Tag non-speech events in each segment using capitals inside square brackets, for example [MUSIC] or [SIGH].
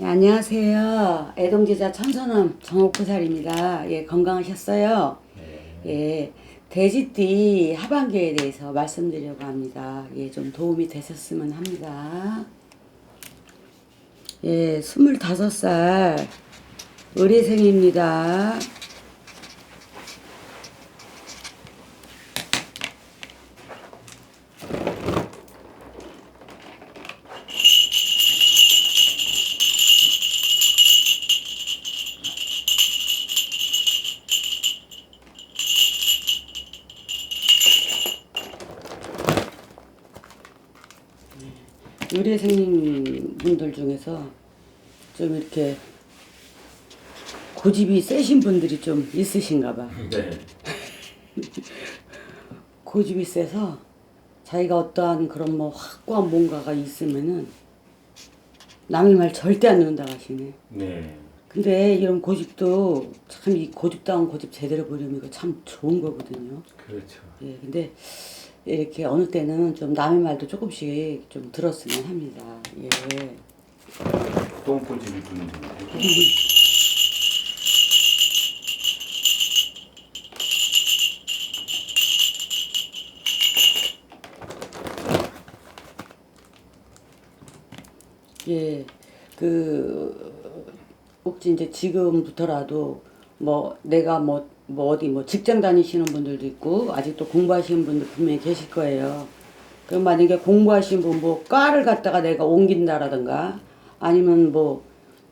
예, 안녕하세요. 애동제자 천선음 정옥부살입니다. 예, 건강하셨어요? 예, 돼지띠 하반기에 대해서 말씀드리려고 합니다. 예, 좀 도움이 되셨으면 합니다. 예, 25살 의뢰생입니다. 의뢰생 분들 중에서 좀 이렇게 고집이 세신 분들이 좀 있으신가 봐. 네. [LAUGHS] 고집이 세서 자기가 어떠한 그런 뭐 확고한 뭔가가 있으면은 남의 말 절대 안 듣는다고 하시네. 네. 근데 이런 고집도 참 이 고집다운 고집 제대로 보려면 이거 참 좋은 거거든요. 그렇죠. 예, 근데 이렇게 어느 때는 좀 남의 말도 조금씩 좀 들었으면 합니다. 예. 똥꼬집이 부는 중. 예, 그 혹시 이제 지금부터라도 뭐 내가 뭐, 뭐 어디 뭐 직장 다니시는 분들도 있고 아직도 공부하시는 분들 분명히 계실 거예요. 그럼 만약에 공부하시는 분 뭐 과를 갖다가 내가 옮긴다라든가 아니면 뭐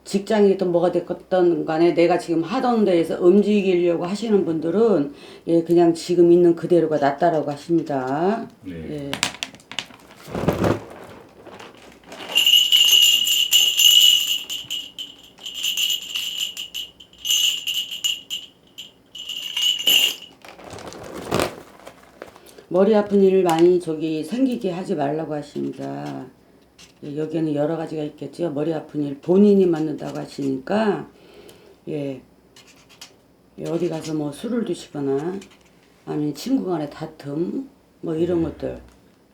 직장이든 뭐가 됐든 간에 내가 지금 하던 데에서 움직이려고 하시는 분들은 예 그냥 지금 있는 그대로가 낫다라고 하십니다. 네. 예. 머리 아픈 일을 많이 저기 생기게 하지 말라고 하십니다. 예, 여기에는 여러 가지가 있겠죠. 머리 아픈 일 본인이 맞는다고 하시니까 예, 예, 어디 가서 뭐 술을 드시거나 아니면 친구 간의 다툼 뭐 이런 것들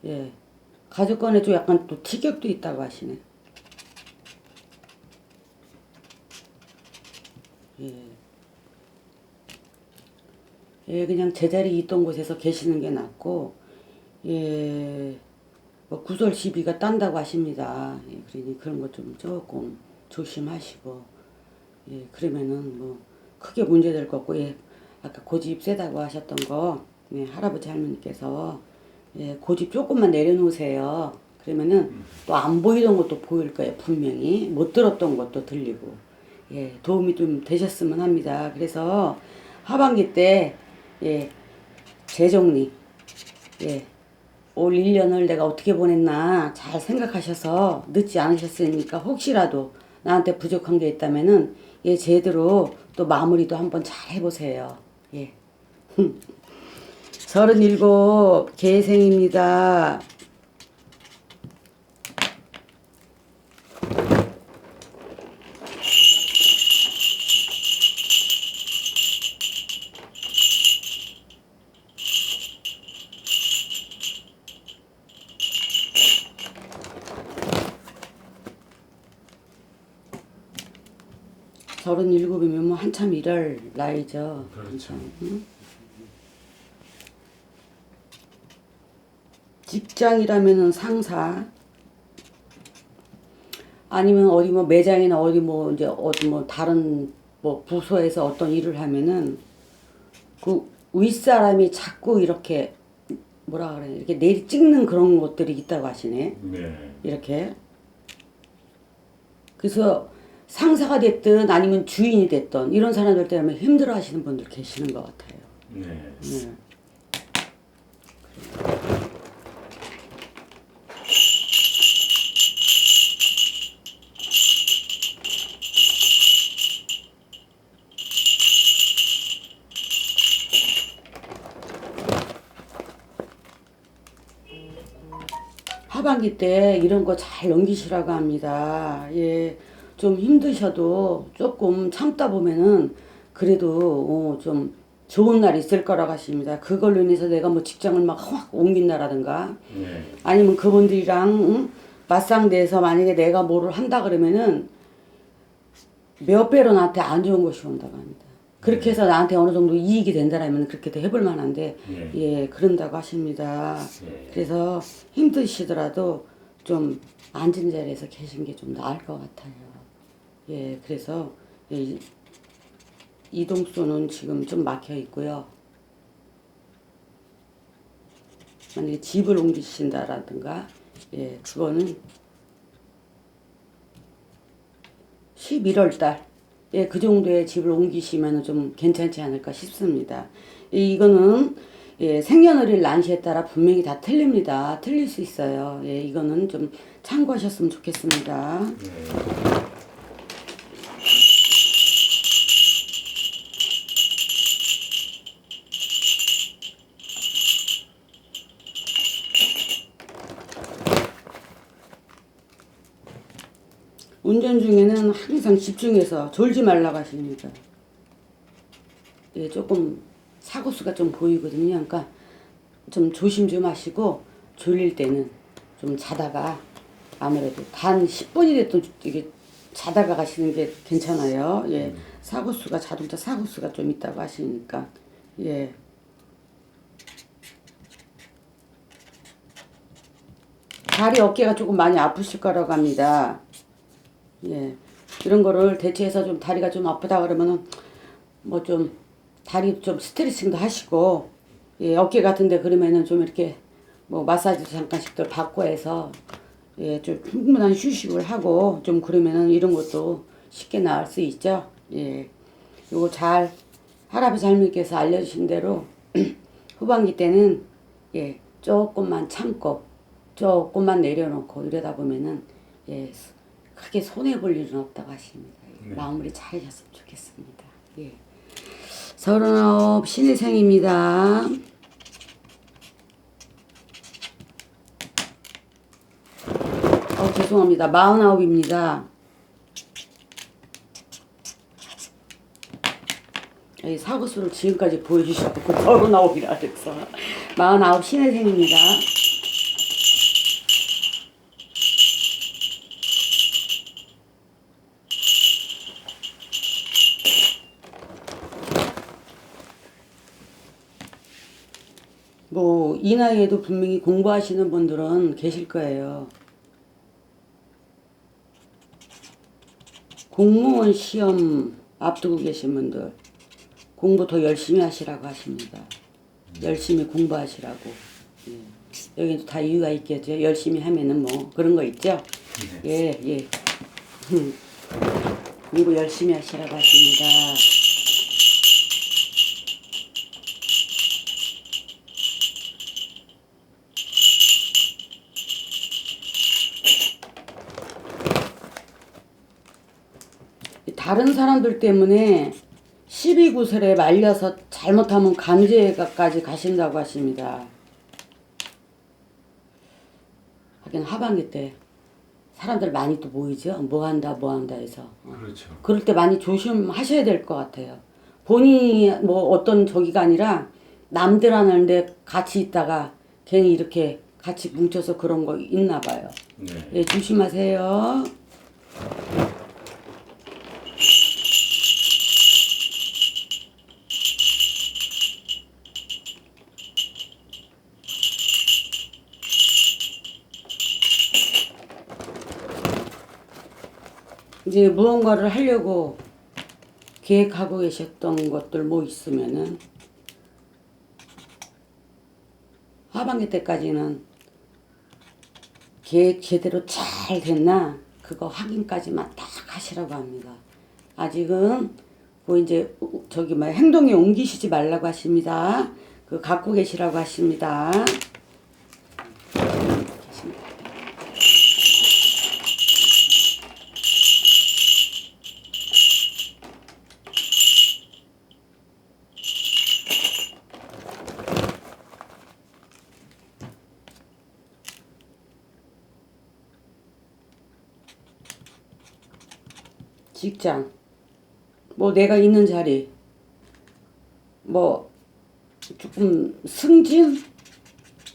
예 가족 간에 좀 약간 또 티격도 있다고 하시네. 예. 예, 그냥 제자리 있던 곳에서 계시는 게 낫고, 예, 뭐 구설 시비가 딴다고 하십니다. 예, 그러니 그런 거좀 조금 조심하시고, 예, 그러면은 뭐 크게 문제될 것 없고, 예, 아까 고집 세다고 하셨던 거, 예, 할아버지 할머니께서, 예, 고집 조금만 내려놓으세요. 그러면은 또 안 보이던 것도 보일 거예요, 분명히. 못 들었던 것도 들리고. 예, 도움이 좀 되셨으면 합니다. 그래서 하반기 때, 예, 재정리, 예, 올 1년을 내가 어떻게 보냈나 잘 생각하셔서 늦지 않으셨으니까 혹시라도 나한테 부족한 게 있다면은 예, 제대로 또 마무리도 한번 잘 해보세요. 예. [LAUGHS] 37 개생입니다. 서른일곱이면 뭐 한참 일할 나이죠. 그렇죠. 직장이라면은 상사 아니면 어디 뭐 매장이나 어디 뭐 이제 어디 뭐 다른 뭐 부서에서 어떤 일을 하면은 그 윗사람이 자꾸 이렇게 뭐라 그래 이렇게 내리 찍는 그런 것들이 있다고 하시네. 네. 이렇게. 그래서 상사가 됐든 아니면 주인이 됐든 이런 사람들 때문에 힘들어 하시는 분들 계시는 것 같아요. 네. 네. 하반기 때 이런 거 잘 넘기시라고 합니다. 예, 좀 힘드셔도 조금 참다 보면은 그래도 어, 좀 좋은 날 있을 거라고 하십니다. 그걸로 인해서 내가 뭐 직장을 막 확 옮긴다라든가 네. 아니면 그분들이랑 응? 맞상대해서 만약에 내가 뭐를 한다 그러면은 몇 배로 나한테 안 좋은 것이 온다고 합니다. 그렇게 해서 나한테 어느 정도 이익이 된다라면 그렇게 도 해볼 만한데 네. 예 그런다고 하십니다. 네. 그래서 힘드시더라도 좀 앉은 자리에서 계신 게 좀 나을 것 같아요. 예 그래서 예, 이- 이동수는 지금 좀 막혀 있고요. 만약에 집을 옮기신다라든가 예 그거는 11월 달, 예, 그 정도의 집을 옮기시면 좀 괜찮지 않을까 싶습니다. 이- 이거는 예, 생년월일 난시에 따라 분명히 다 틀립니다. 틀릴 수 있어요. 예, 이거는 좀 참고하셨으면 좋겠습니다. 네. 항상 집중해서 졸지 말라고 하십니다. 예, 조금 사고수가 좀 보이거든요. 그러니까 좀 조심 좀 하시고 졸릴 때는 좀 자다가 아무래도 단 10분이라도 이게 자다가 가시는 게 괜찮아요. 예. 사고수가 자동차 사고수가 좀 있다고 하시니까 예. 다리 어깨가 조금 많이 아프실 거라고 합니다. 예. 이런 거를 대체해서 좀 다리가 좀 아프다 그러면은 뭐 좀 다리 좀 스트레칭도 하시고 예, 어깨 같은데 그러면은 좀 이렇게 뭐 마사지도 잠깐씩들 받고 해서 예, 좀 충분한 휴식을 하고 좀 그러면은 이런 것도 쉽게 나을 수 있죠. 예. 요거 잘 할아버지 할머니께서 알려주신 대로 [CLEARS THROAT] 후반기 때는 예, 조금만 참고 조금만 내려놓고 이러다 보면은 예, 크게 손해 볼 일은 없다고 하십니다. 예, 네. 마무리 잘하셨으면 좋겠습니다. 예. 서른아홉 신의생입니다. 어, 죄송합니다. 마흔아홉입니다. 이 사고수를 지금까지 보여주셔서 [LAUGHS] 서른아홉이라 그래서 마흔아홉 신혜생입니다. 뭐 이 나이에도 분명히 공부하시는 분들은 계실 거예요. 공무원 시험 앞두고 계신 분들 공부 더 열심히 하시라고 하십니다. 열심히 공부하시라고. 예. 여기도 다 이유가 있겠죠. 열심히 하면은 뭐 그런 거 있죠. 예, 예. 음. [LAUGHS] 공부 열심히 하시라고 하십니다. 다른 사람들 때문에 12구설에 말려서 잘못하면 간제가까지 가신다고 하십니다. 하긴 하반기 때 사람들 많이 또 모이죠. 뭐 한다, 뭐 한다 해서. 어. 그렇죠. 그럴 때 많이 조심하셔야 될 것 같아요. 본인이 뭐 어떤 저기가 아니라 남들 하는데 같이 있다가 괜히 이렇게 같이 뭉쳐서 그런 거 있나 봐요. 네. 예, 조심하세요. 이제 무언가를 하려고 계획하고 계셨던 것들 뭐 있으면은 하반기 때까지는 계획 제대로 잘 됐나 그거 확인까지만 딱 하시라고 합니다. 아직은 뭐 이제 저기 뭐 행동에 옮기시지 말라고 하십니다. 그 갖고 계시라고 하십니다. 직장, 뭐 내가 있는 자리, 뭐 조금 승진,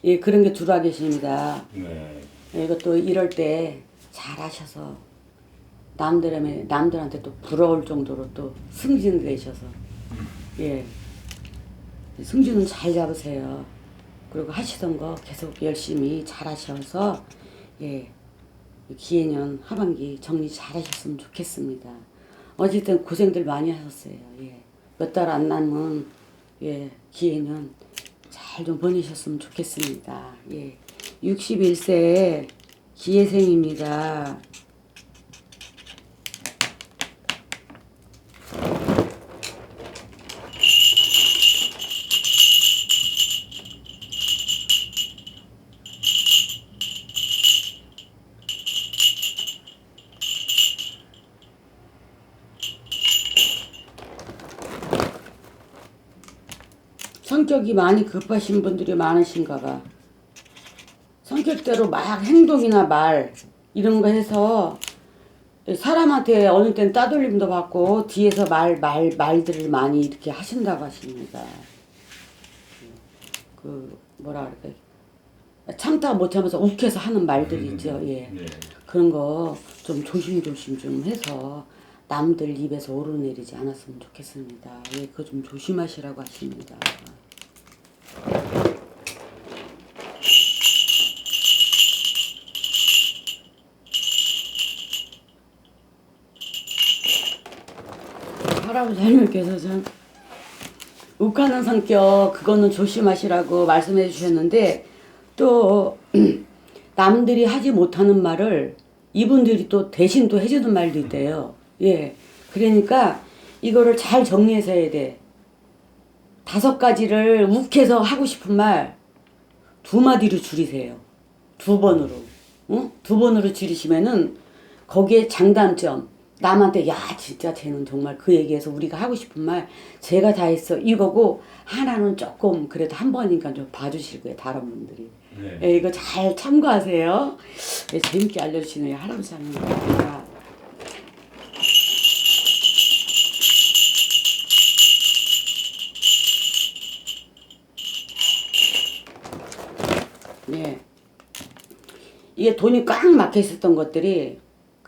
예 그런 게 들어와 계십니다. 네. 예, 이것도 이럴 때 잘하셔서 남들한테 남들한테 또 부러울 정도로 또 승진되셔서. 예. 승진은 잘 잡으세요. 그리고 하시던 거 계속 열심히 잘하셔서 예 기해년 하반기 정리 잘 하셨으면 좋겠습니다. 어쨌든 고생들 많이 하셨어요. 예. 몇 달 안 남은 예 기해년 잘 좀 보내셨으면 좋겠습니다. 예. 61세 기회생입니다. 성격이 많이 급하신 분들이 많으신가 봐. 성격대로 막 행동이나 말 이런 거 해서 사람한테 어느 땐 따돌림도 받고 뒤에서 말, 말, 말들을 많이 이렇게 하신다고 하십니다. 그 뭐라 그럴까 참다 못하면서 욱해서 하는 말들 있죠. 예. 네. 그런 거 좀 조심조심 좀 해서 남들 입에서 오르내리지 않았으면 좋겠습니다. 예, 그거 좀 조심하시라고 하십니다. 할아버지 할머니께서 좀 욱하는 성격 그거는 조심하시라고 말씀해 주셨는데 또 [CLEARS THROAT] 남들이 하지 못하는 말을 이분들이 또 대신 또 해주는 말도 있대요. 예. 그러니까 이거를 잘 정리해서 해야 돼. 다섯 가지를 욱해서 하고 싶은 말 두 마디로 줄이세요. 두 번으로. 응? 두 번으로 줄이시면은 거기에 장단점. 남한테 야 진짜 쟤는 정말 그 얘기에서 우리가 하고 싶은 말 제가 다 했어. 이거고 하나는 조금 그래도 한 번이니까 좀 봐주실 거예요 다른 분들이. 네. 예, 이거 잘 참고하세요. 예, 재밌게 알려주시네요. 할아버지 할머니가 예. 이게 돈이 꽉 막혀 있었던 것들이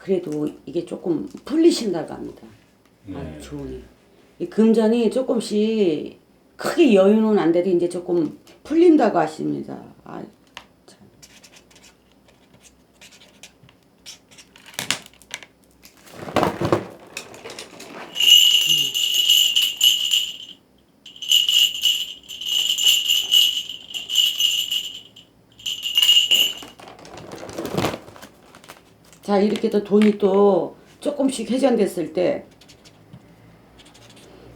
그래도 이게 조금 풀리신다고 합니다. 네. 아주 좋으니. 이 금전이 조금씩 크게 여유는 안 돼도 이제 조금 풀린다고 하십니다. 아, 자 이렇게 또 돈이 또 조금씩 회전됐을 때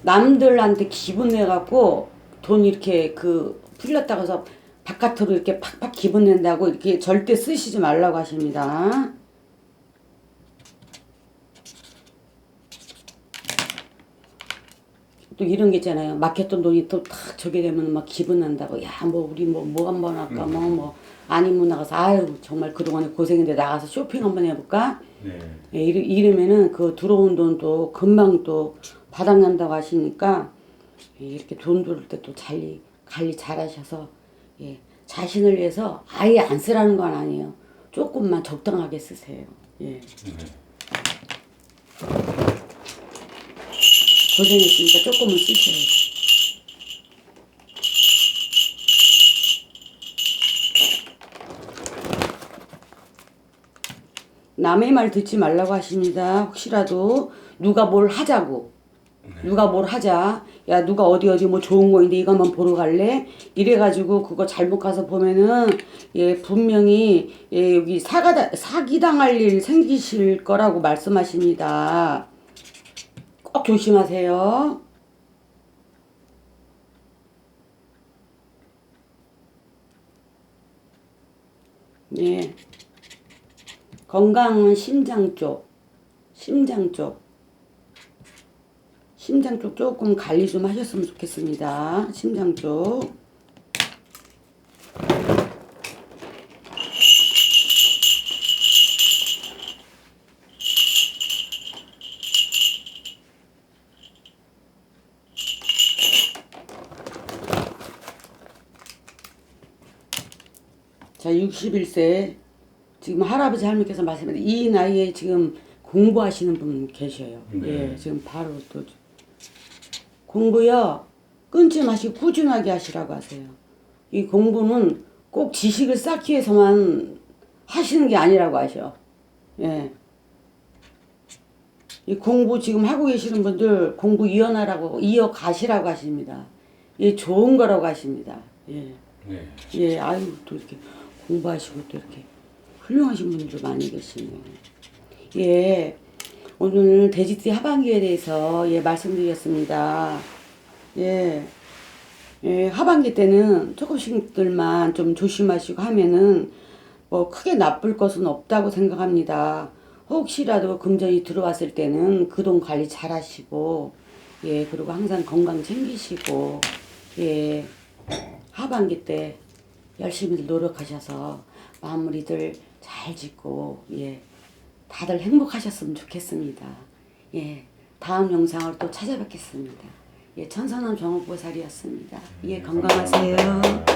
남들한테 기분 내갖고 돈 이렇게 그 풀렸다고 해서 바깥으로 이렇게 팍팍 기분 낸다고 이렇게 절대 쓰시지 말라고 하십니다. 또 이런 게 있잖아요. 막혔던 돈이 또 탁 저게 되면 막 기분 난다고. 야, 뭐 우리 뭐 뭐 한 번 할까? 뭐 뭐 아니면 나가서 아유 정말 그동안에 고생인데 나가서 쇼핑 한번 해볼까? 네. 예, 이러, 이러면은 그 들어온 돈도 금방 또 바닥난다고 하시니까 예, 이렇게 돈 들을 때 또 관리 관리 잘 하셔서 예, 자신을 위해서 아예 안 쓰라는 건 아니에요. 조금만 적당하게 쓰세요. 예. 고생했으니까 조금은 쓰셔야죠. 남의 말 듣지 말라고 하십니다. 혹시라도 누가 뭘 하자고 누가 뭘 하자 야 누가 어디 어디 뭐 좋은 거 있는데 한번 보러 갈래 이래가지고 그거 잘못 가서 보면은 예 분명히 예 여기 사가 사기 당할 일 생기실 거라고 말씀하십니다. 꼭 조심하세요. 예. 건강은 심장 쪽, 심장 쪽, 심장 쪽 조금 관리 좀 하셨으면 좋겠습니다. 심장 쪽. 자, 61세 지금 할아버지 할머니께서 말씀하신 이 나이에 지금 공부하시는 분 계셔요. 네. 예, 지금 바로 또 공부요 끊지 마시고 꾸준하게 하시라고 하세요. 이 공부는 꼭 지식을 쌓기 위해서만 하시는 게 아니라고 하셔. 예. 이 공부 지금 하고 계시는 분들 공부 이어나라고 이어 가시라고 하십니다. 예, 좋은 거라고 하십니다. 예. 네. 예, 아유, 또 이렇게 공부하시고 또 이렇게 훌륭하신 분들 많이 계시네요. 예, 오늘 돼지띠 하반기에 대해서 예, 말씀드렸습니다. 예, 예, 하반기 때는 조금씩들만 좀 조심하시고 하면은 뭐 크게 나쁠 것은 없다고 생각합니다. 혹시라도 금전이 들어왔을 때는 그 돈 관리 잘 하시고, 예, 그리고 항상 건강 챙기시고, 예, 하반기 때 열심히 노력하셔서 마무리들 잘 짓고 예 다들 행복하셨으면 좋겠습니다. 예 다음 영상을 또 찾아뵙겠습니다. 예 천선원 정옥보살이었습니다. 예 건강하세요.